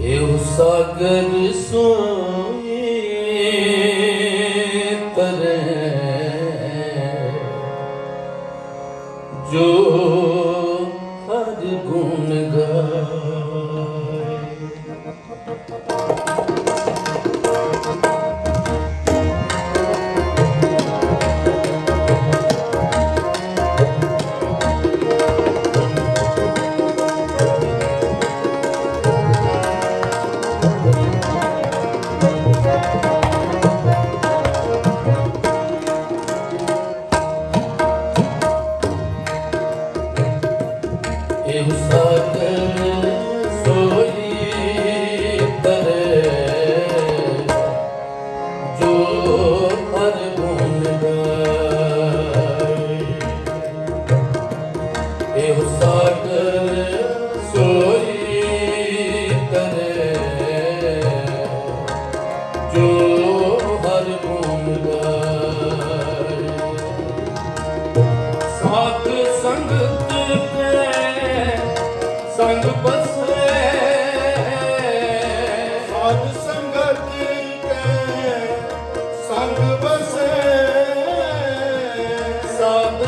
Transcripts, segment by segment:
Eu só canto sonho. Eu só tenho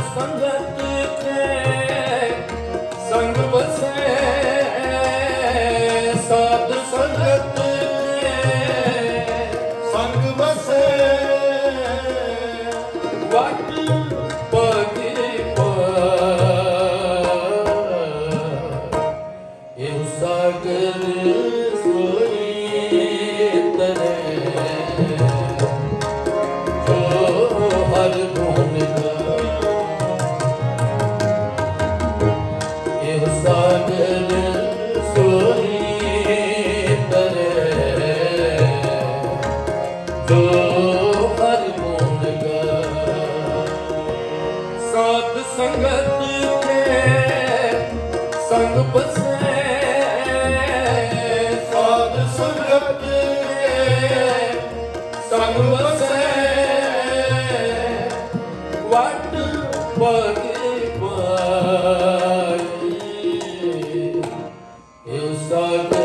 ਸੰਗਤ ਤੇ ਸੰਗ Star.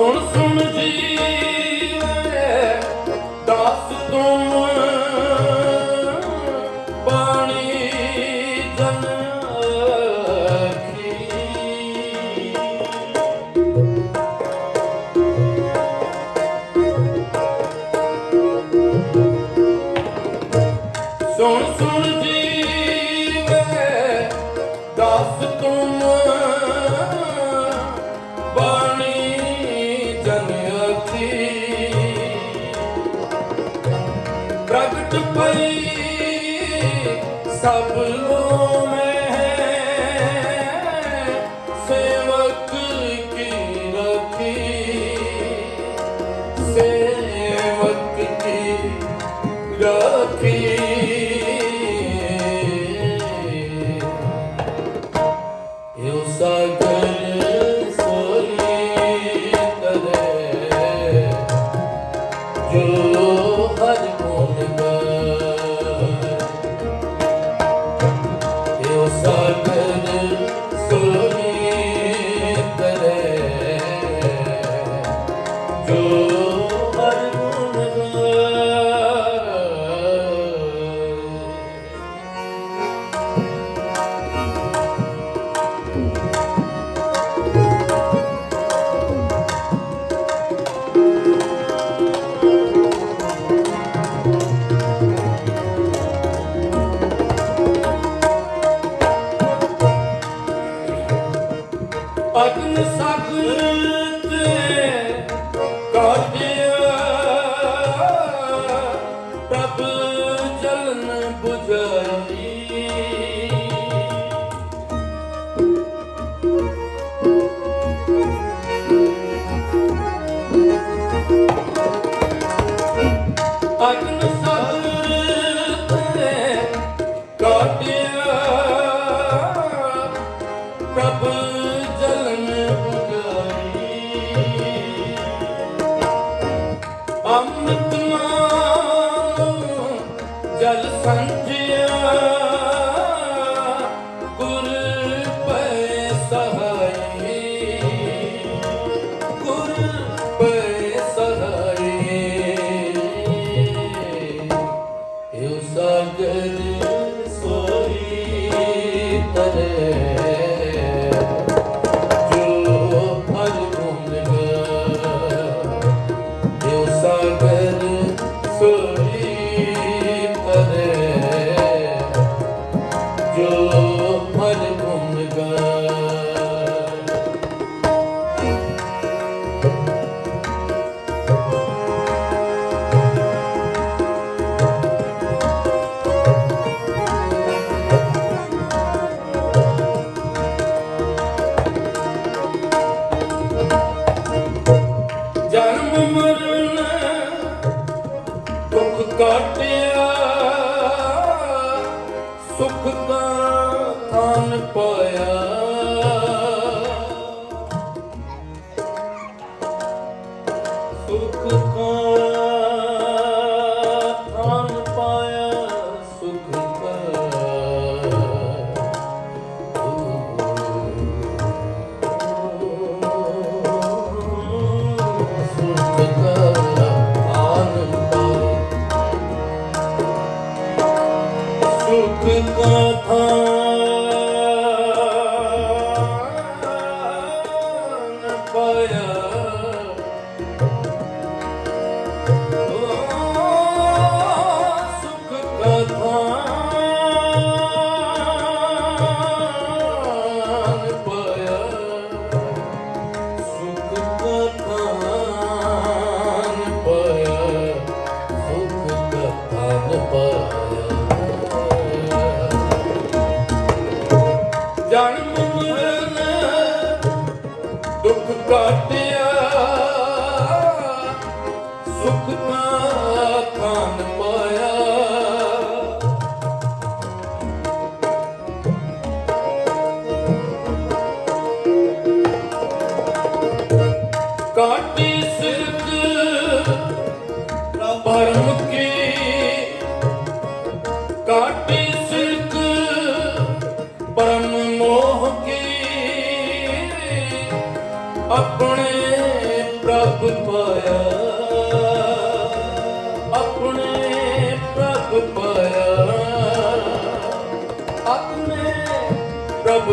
ਸੁਣ ਸੁਣ ਜੀਵੇ ਦਸ ਤੁਮ ਬਾਣੀ ਸੁਣ ਸੁਣ ਜੀ। ਸਭ ਕੋ ਮੈਂ ਹੈ ਸੇਵਕ ਕੀ ਰਖੀ ਸੇਵਕ ਕੀ ਰਖੀ ਇਹ ਸਾਗਰ ਸੋਈ ਤਰੇ ਜੋ ਹਰ ਕੋ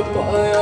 goodbye.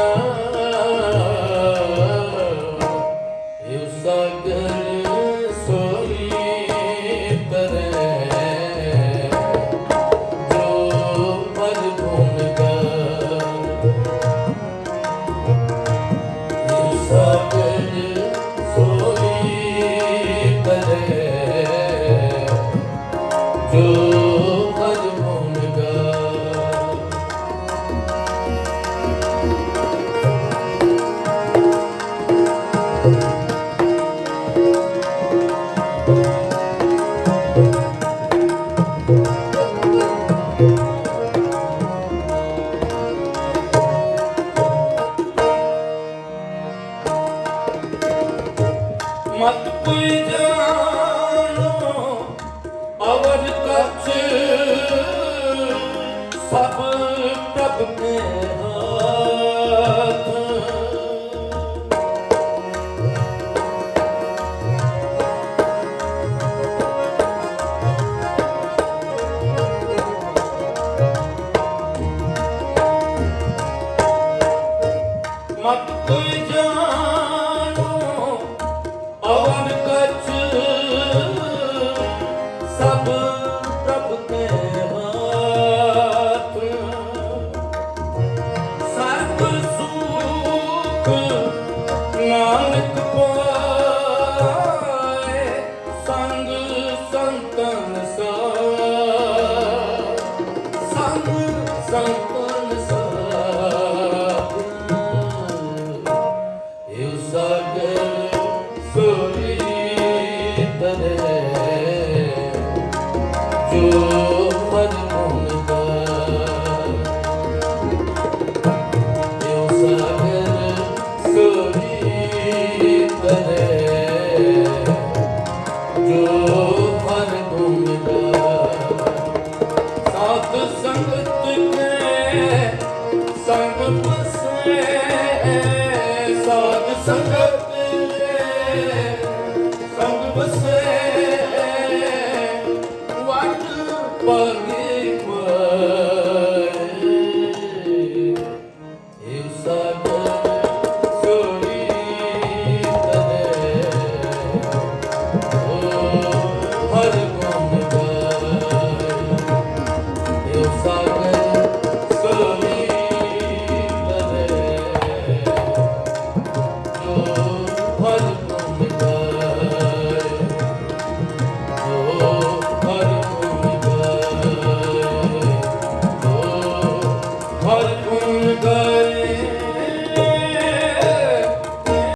ਮਤ ਕੋਈ ਸੰਗ पर